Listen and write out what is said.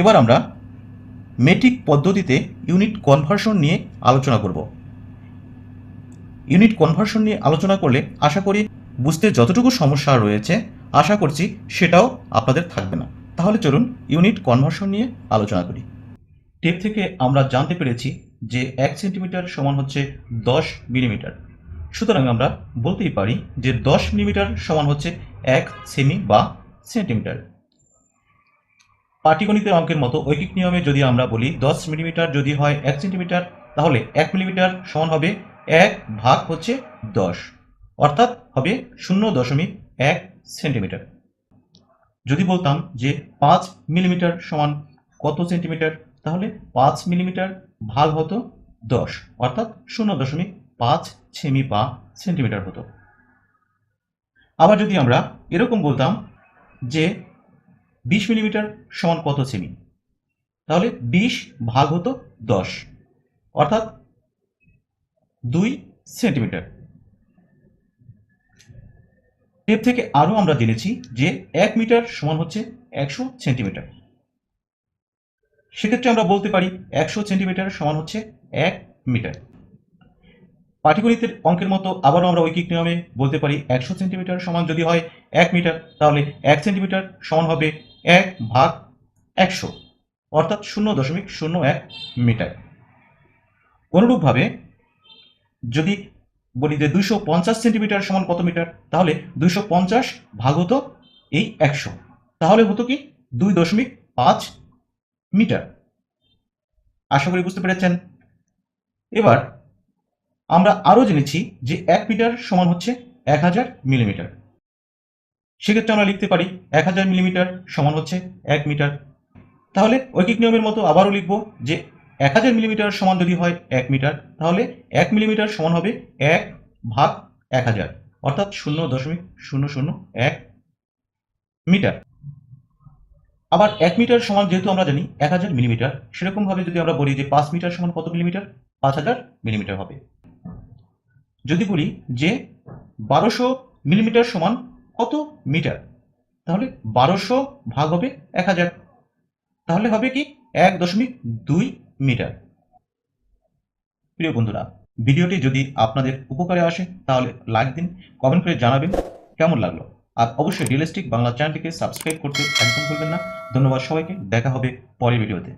এবার আমরা মেট্রিক পদ্ধতিতে ইউনিট কনভার্সন নিয়ে আলোচনা করব। ইউনিট কনভার্সন নিয়ে আলোচনা করলে আশা করি বুঝতে যতটুকু সমস্যা রয়েছে, আশা করছি সেটাও আপনাদের থাকবে না। তাহলে চলুন ইউনিট কনভার্সন নিয়ে আলোচনা করি। টেপ থেকে আমরা জানতে পেরেছি যে এক সেন্টিমিটার সমান হচ্ছে দশ মিলিমিটার সুতরাং আমরা বলতেই পারি যে দশ মিলিমিটার সমান হচ্ছে এক সেমি বা সেন্টিমিটার পাটিগণিতের অঙ্কের মতো ঐকিক নিয়মে যদি আমরা বলি দশ মিলিমিটার যদি হয় এক সেন্টিমিটার, তাহলে এক মিলিমিটার সমান হবে এক ভাগ হচ্ছে দশ, অর্থাৎ হবে শূন্য দশমিক এক সেন্টিমিটার। যদি বলতাম যে পাঁচ মিলিমিটার সমান কত সেন্টিমিটার, তাহলে পাঁচ মিলিমিটার ভাগ হতো দশ, অর্থাৎ শূন্য দশমিক পাঁচ সেমি বা সেন্টিমিটার হতো। আবার যদি আমরা এরকম বলতাম যে বিশ মিলিমিটার সমান কত সেমি তাহলে বিশ ভাগ হতো দশ। অর্থাৎ দুই সেন্টিমিটার। টেপ থেকে আরও আমরা জেনেছি যে এক মিটার সমান হচ্ছে একশো সেন্টিমিটার। সেক্ষেত্রে আমরা বলতে পারি একশো সেন্টিমিটার সমান হচ্ছে এক মিটার। পাটিগণিতের অঙ্কের মতো আবারও আমরা ঐকিক নিয়মে বলতে পারি একশো সেন্টিমিটার সমান যদি হয় এক মিটার, তাহলে এক সেন্টিমিটার সমান হবে এক ভাগ একশো, অর্থাৎ শূন্য দশমিক শূন্য এক মিটার। অনুরূপভাবে যদি বলি যে দুইশো পঞ্চাশ সেন্টিমিটার সমান কত মিটার, তাহলে দুইশো পঞ্চাশ ভাগ হতো এই একশো, তাহলে হতো কি দুই দশমিক পাঁচ মিটার। আশা করি বুঝতে পেরেছেন। এবার আমরা আরও জেনেছি যে এক মিটার সমান হচ্ছে এক হাজার মিলিমিটার। সেক্ষেত্রে আমরা লিখতে পারি এক হাজার মিলিমিটার সমান হচ্ছে এক মিটার। তাহলে ঐকিক নিয়মের মতো আবারও লিখব যে এক হাজার মিলিমিটার সমান যদি হয় এক মিটার, তাহলে এক মিলিমিটার সমান হবে এক ভাগ এক হাজার, অর্থাৎ শূন্য দশমিক শূন্য শূন্য এক মিটার। আবার এক মিটার সমান যেহেতু আমরা জানি এক হাজার মিলিমিটার, সেরকমভাবে যদি আমরা বলি যে পাঁচ মিটার সমান কত মিলিমিটার? পাঁচ হাজার মিলিমিটার হবে। যদি বলি যে বারোশো মিলিমিটার সমান কত মিটার? তাহলে বারোশো ভাগ হবে এক হাজার। তাহলে হবে কি এক দশমিক দুই মিটার। প্রিয় বন্ধুরা, ভিডিওটি যদি আপনাদের উপকারে আসে, তাহলে লাইক দিন কমেন্ট করে জানাবেন কেমন লাগল। আর অবশ্যই রিয়েলিস্টিক বাংলা চ্যানেলটিকে সাবস্ক্রাইব করতে একদম ভুলবেন না। ধন্যবাদ সবাইকে, দেখা হবে পরের ভিডিওতে।